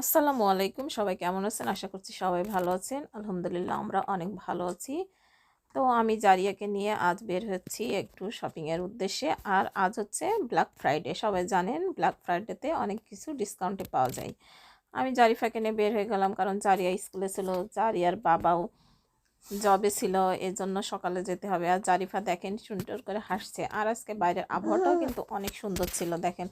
আসসালামু আলাইকুম। সবাই কেমন আছেন? আশা করছি সবাই ভালো আছেন। আলহামদুলিল্লাহ, আমরা অনেক ভালো আছি। তো আমি জারিয়াকে নিয়ে আজ বের হচ্ছি একটু শপিংয়ের উদ্দেশ্যে। আর আজ হচ্ছে ব্ল্যাক ফ্রাইডে সবাই জানেন ব্ল্যাক ফ্রাইডেতে অনেক কিছু ডিসকাউন্টে পাওয়া যায়। আমি জারিফাকে নিয়ে বের হয়ে গেলাম কারণ জারিয়া স্কুলে ছিল। জারিয়ার বাবাও জবে ছিল এর জন্য সকালে যেতে হবে। আর জারিফা দেখেন সুন্দর করে হাসছে। আর আজকে বাইরের আবহাওয়াটাও কিন্তু অনেক সুন্দর ছিল দেখেন।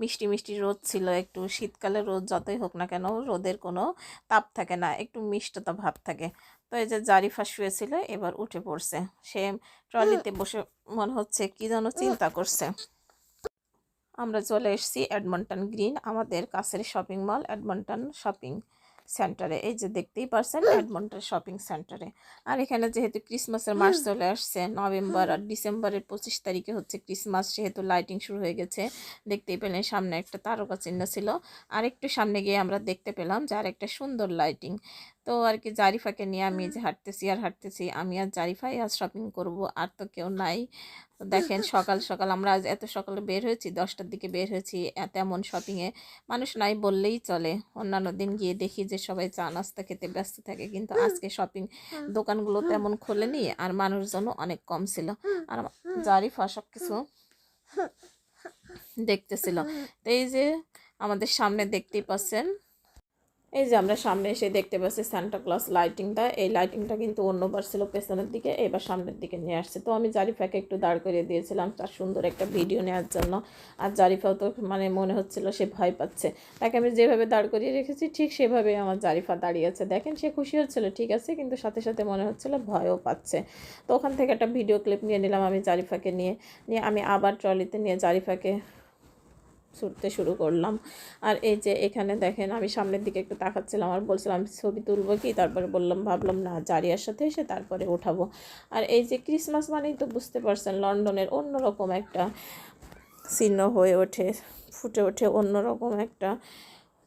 মিষ্টি মিষ্টি রোদ ছিল একটু শীতকালে রোদ যতই হোক না কেন রোদের কোনো তাপ থাকে না একটু মিষ্টতা ভাব থাকে। তো এই যে জারিফা শুয়েছিল এবার উঠে পড়ছে। সে ট্রলিতে বসে মনে হচ্ছে কি যেন চিন্তা করছে। আমরা চলে এসেছি অ্যাডমন্টন গ্রিন আমাদের কাছের শপিং মল অ্যাডমন্টন শপিং। সেন্টারে এই যে দেখতেই পারছেন এডমন্টন শপিং সেন্টারে। আর এখানে যেহেতু ক্রিসমাসের মাস চলে আসছে নভেম্বর আর ডিসেম্বরের পঁচিশ তারিখে হচ্ছে ক্রিসমাস যেহেতু লাইটিং শুরু হয়ে গেছে। দেখতেই পেলেন সামনে একটা তারকা চিহ্ন ছিল। আর একটু সামনে গিয়ে আমরা দেখতে পেলাম যে আর একটা সুন্দর লাইটিং। তো আর কি জারিফাকে নিয়ে আমি যে হাঁটতেছি আর হাঁটতেছি আমি আর জারিফাই আজ শপিং করব আর তো কেউ নাই। তো দেখেন সকাল সকাল আমরা আজ এত সকালে বের হয়েছি দশটার দিকে বের হয়েছি তেমন শপিংয়ে মানুষ নাই বললেই চলে। অন্যান্য দিন গিয়ে দেখি যে সবাই চা নাস্তা খেতে ব্যস্ত থাকে কিন্তু আজকে শপিং দোকানগুলো তেমন খোলেনি আর মানুষজনও অনেক কম ছিল। আর জারিফা সব কিছু দেখতেছিল। তো এই যে আমাদের সামনে দেখতেই পাচ্ছেন এই যে আমরা সামনে এসে দেখতে পাচ্ছি সান্টা ক্লস লাইটিংটা এই লাইটিংটা কিন্তু অন্যবার ছিল পেছনের দিকে, এবার সামনের দিকে নিয়ে আসছে। তো আমি জারিফাকে একটু দাঁড় করিয়ে দিয়েছিলাম তার সুন্দর একটা ভিডিও নেওয়ার জন্য। আর জারিফাও তো মানে মনে হচ্ছিল সে ভয় পাচ্ছে। তাকে আমি যেভাবে দাঁড় করিয়ে রেখেছি, ঠিক সেভাবে আমার জারিফা দাঁড়িয়ে আছে। দেখেন, সে খুশি হচ্ছিল, ঠিক আছে, কিন্তু সাথে সাথে মনে হচ্ছিল ভয়ও পাচ্ছে। তো ওখান থেকে একটা ভিডিও ক্লিপ নিয়ে নিলাম আমি জারিফাকে নিয়ে। নিয়ে আমি আবার ট্রলিতে নিয়ে জারিফাকে ছুটতে শুরু করলাম। আর এই যে এখানে দেখেন আমি সামনের দিকে একটু তাকাচ্ছিলাম আর বলছিলাম, ছবি তুলবো কি? তারপরে বললাম, ভাবলাম না, জারিয়ার সাথে এসে তারপরে ওঠাবো আর এই যে ক্রিসমাস মানেই তো বুঝতে পারছেন, লন্ডনের অন্যরকম একটা চিহ্ন হয়ে ওঠে, ফুটে ওঠে অন্যরকম একটা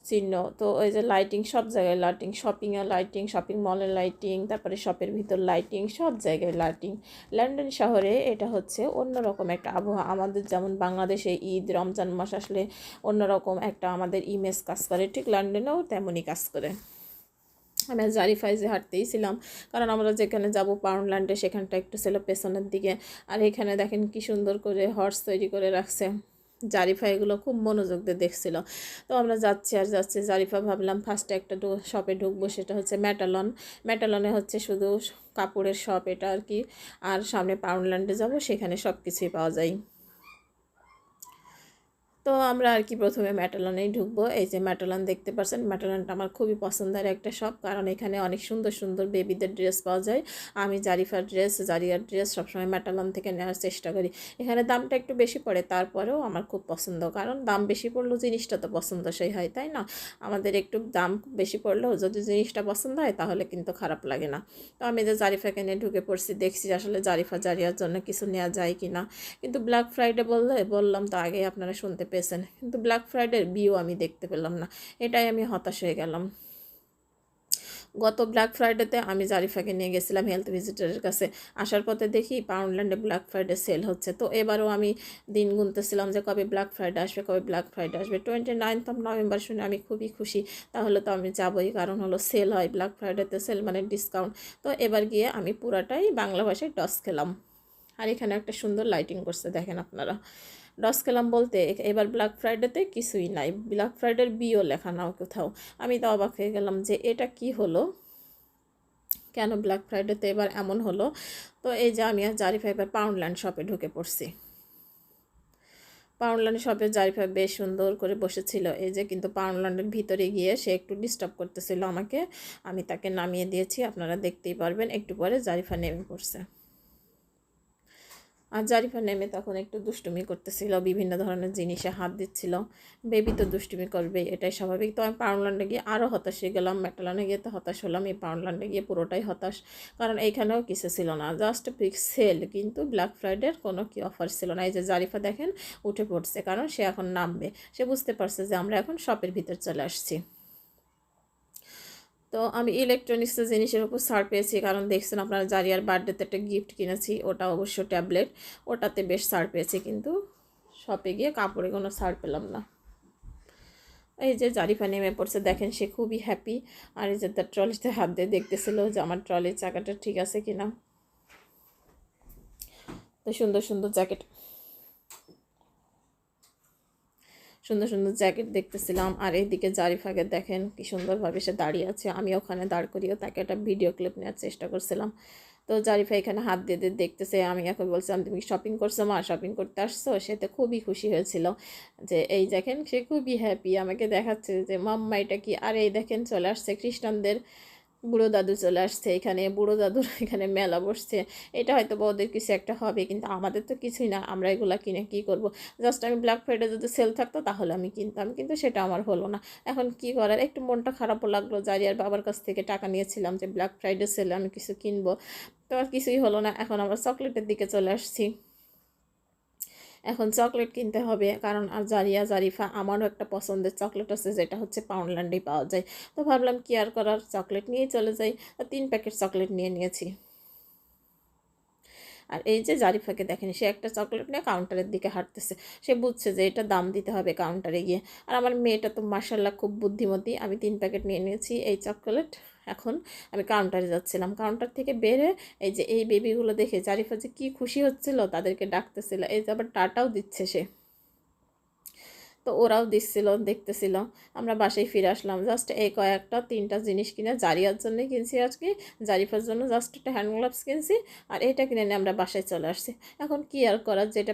চিহ্ন। তো ওই যে লাইটিং সব জায়গায় লাইটিং শপিংয়ে লাইটিং শপিং মলের লাইটিং তারপরে শপের ভিতর লাইটিং সব জায়গায় লাইটিং লন্ডন শহরে এটা হচ্ছে অন্যরকম একটা আবহাওয়া। আমাদের যেমন বাংলাদেশে ঈদ, রমজান মাস আসলে অন্যরকম একটা আমাদের ইমেজ কাজ করে। ঠিক লন্ডনেও তেমনই কাজ করে। আমি জারিফাইজে হাঁটতেই ছিলাম কারণ আমরা যেখানে যাব পাউন্ডল্যান্ডে সেখানটা একটু ছিল পেছনের দিকে। আর এখানে দেখেন কি সুন্দর করে হর্স তৈরি করে রাখছে। জারিফা এগুলো খুব মনোযোগ দিয়ে দেখছিল। তো আমরা যাচ্ছি আর যাচ্ছি, জারিফা ভাবলাম ফার্স্টে একটা শপে ঢুকবো, সেটা হচ্ছে ম্যাটালন ম্যাটালনে হচ্ছে শুধু কাপড়ের শপ এটা আর কি। আর সামনে পাউন্ডল্যান্ডে যাব, সেখানে সব কিছুই পাওয়া যায়। তো আমরা আর কি প্রথমে ম্যাটালনেই ঢুকবো। এই যে ম্যাটালন দেখতে পাচ্ছেন ম্যাটালনটা আমার খুবই পছন্দের একটা শপ কারণ এখানে অনেক সুন্দর সুন্দর বেবিদের ড্রেস পাওয়া যায়। আমি জারিফার ড্রেস জারিয়ার ড্রেস সবসময় ম্যাটালন থেকে নেওয়ার চেষ্টা করি। এখানে দামটা একটু বেশি পড়ে, তারপরেও আমার খুব পছন্দ, কারণ দাম বেশি পড়লেও জিনিসটা তো পছন্দসই হয়, তাই না? আমাদের একটু দাম বেশি পড়লেও যদি জিনিসটা পছন্দ হয়, তাহলে কিন্তু খারাপ লাগে না। তো আমি যে জারিফাকে নিয়ে ঢুকে পড়ছি, দেখছি আসলে জারিফা জারিয়ার জন্য কিছু নেওয়া যায় কি না কিন্তু ব্ল্যাক ফ্রাইডে বললে, বললাম তো আগেই আপনারা শুনতে পেয়েছেন। কিন্তু ব্ল্যাক ফ্রাইডের বিও আমি দেখতে পেলাম না। এটাই আমি হতাশ হয়ে গেলাম। গত ব্ল্যাক ফ্রাইডেতে আমি জারিফাকে নিয়ে গেছিলাম হেলথ ভিজিটারের কাছে। আসার পথে দেখি পাউন্ডল্যান্ডে ব্ল্যাক ফ্রাইডে সেল হচ্ছে। তো এবারও আমি দিন গুনতেছিলাম যে কবে ব্ল্যাক ফ্রাইডে আসবে, কবে ব্ল্যাক ফ্রাইডে আসবে। টোয়েন্টি নাইনথ অফ নভেম্বর শুনে আমি খুবই খুশি। তাহলে তো আমি যাবই, কারণ হলো সেল হয় ব্ল্যাক ফ্রাইডেতে সেল মানে ডিসকাউন্ট তো এবার গিয়ে আমি পুরাটাই বাংলা ভাষায় টস খেলাম। আর এখানে একটা সুন্দর লাইটিং করছে, দেখেন আপনারা। ডস খেলাম বলতে এবার ব্ল্যাক ফ্রাইডেতে কিছুই নাই। ব্ল্যাক ফ্রাইডের বিও লেখা নাও কোথাও। আমি তো অবাক হয়ে গেলাম যে এটা কি হলো? কেন ব্ল্যাক ফ্রাইডেতে এবার এমন হলো? তো এই যে আমি আর জারিফা এবার পাউন্ডল্যান্ড শপে ঢুকে পড়ছি। পাউন্ডল্যান্ড শপে জারিফা বেশ সুন্দর করে বসেছিল। এই যে কিন্তু পাউন্ডল্যান্ডের ভিতরে গিয়ে সে একটু ডিস্টার্ব করতেছিল আমাকে। আমি তাকে নামিয়ে দিয়েছি, আপনারা দেখতেই পারবেন। একটু পরে জারিফা নেমে পড়ছে। আর জারিফা নেমে তখন একটু দুষ্টুমি করতেছিল, বিভিন্ন ধরনের জিনিসে হাত দিচ্ছিল। বেবি তো দুষ্টুমি করবে, এটাই স্বাভাবিক। তো আমি পাউন্ডল্যান্ডে গিয়ে আরও হতাশ হয়ে গেলাম মেটালানে গিয়ে তো হতাশ হলাম, এই পাউন্ডল্যান্ডে গিয়ে পুরোটাই হতাশ। কারণ এইখানেও কিছু ছিল না জাস্ট পিক সেল কিন্তু ব্ল্যাক ফ্রাইডের কোনো কি অফার ছিল না। এই যে জারিফা দেখেন, উঠে পড়ছে, কারণ সে এখন নামবে। সে বুঝতে পারছে যে আমরা এখন শপের ভিতর চলে আসছি। তো আমি ইলেকট্রনিক্সের জিনিসের উপর ছাড় পেয়েছি, কারণ দেখছেন আপনারা জারিয়ার বার্থডেতে একটা গিফট কিনেছি, ওটা অবশ্য ট্যাবলেট ওটাতে বেশ ছাড় পেয়েছি, কিন্তু শপে গিয়ে কাপড়ে কোনো ছাড় পেলাম না। এই যে জারিফা নেমে পড়ছে, দেখেন সে খুবই হ্যাপি আর এই যে তার ট্রলিতে হাত দিয়ে দেখতেছিল যে আমার ট্রলির চাকাটা ঠিক আছে কিনা। তো সুন্দর সুন্দর জ্যাকেট সুন্দর সুন্দর জ্যাকেট দেখতেছিলাম। আর এইদিকে জারিফাকে দেখেন কি সুন্দরভাবে সে দাঁড়িয়ে আছে। আমি ওখানে দাঁড় করিয়ে তাকে একটা ভিডিও ক্লিপ নেওয়ার চেষ্টা করছিলাম। তো জারিফা এখানে হাত দিয়ে দিয়ে দেখতেছে। আমি এখন বলছিলাম, তুমি শপিং করছ মা? শপিং করতে আসছো? সে তো খুবই খুশি হয়েছিল যে, এই দেখেন, সে খুবই হ্যাপি আমাকে দেখাচ্ছে যে, মাম্মা, এটা কি? আর এই দেখেন চলে আসছে খ্রিস্টানদের বুড়ো দাদু চলে আসছে এখানে, বুড়ো দাদুর এখানে মেলা বসছে। এটা হয়তো বা ওদের কিছু একটা হবে, কিন্তু আমাদের তো কিছুই না। আমরা এগুলা কিনে কি করব? জাস্ট আমি ব্ল্যাক ফ্রাইডে যদি সেল থাকতো, তাহলে আমি কিনতাম, কিন্তু সেটা আমার হলো না। এখন কি করার? একটু মনটা খারাপও লাগল জারিয়ার বাবার কাছ থেকে টাকা নিয়েছিলাম যে ব্ল্যাক ফ্রাইডে সেলে আমি কিছু কিনবো। তো আর কিছুই হলো না। এখন আমরা চকলেটের দিকে চলে আসছি। এখন চকলেট কিনতে হবে, কারণ আর জারিয়া, জারিফা আমারও একটা পছন্দের চকলেট আছে, যেটা হচ্ছে পাউন্ডল্যান্ডেই পাওয়া যায়। তো ভাবলাম কি আর করার, চকলেট নিয়ে চলে যাই। তিন প্যাকেট চকলেট নিয়ে নিয়েছি। আর এই যে জারিফাকে দেখেন, সে একটা চকলেট নিয়ে কাউন্টারের দিকে হাঁটতেছে। সে বুঝছে যে এটা দাম দিতে হবে কাউন্টারে গিয়ে। আর আমার মেয়েটা তো মার্শাল্লাহ খুব বুদ্ধিমতী। আমি তিন প্যাকেট নিয়ে নিয়েছি এই চকলেট। এখন আমি কাউন্টারে যাচ্ছিলাম। কাউন্টার থেকে বেরে এই যে এই বেবিগুলো দেখে জারিফা যে কী খুশি হচ্ছিল, তাদেরকে ডাকতেছিল। এই যে আবার টাটাও দিচ্ছে সে। তো ওরাও দিচ্ছিল, দেখতেছিল। আমরা বাসায় ফিরে আসলাম। জাস্ট এই কয়েকটা, তিনটা জিনিস কিনে জারিয়ার জন্য কিনছি আজকে। জারিফার জন্য জাস্ট একটা হ্যান্ড গ্লাভস কিনছি আর এটা কিনে নিয়ে আমরা বাসায় চলে আসছি। এখন কি আর করার? যেটা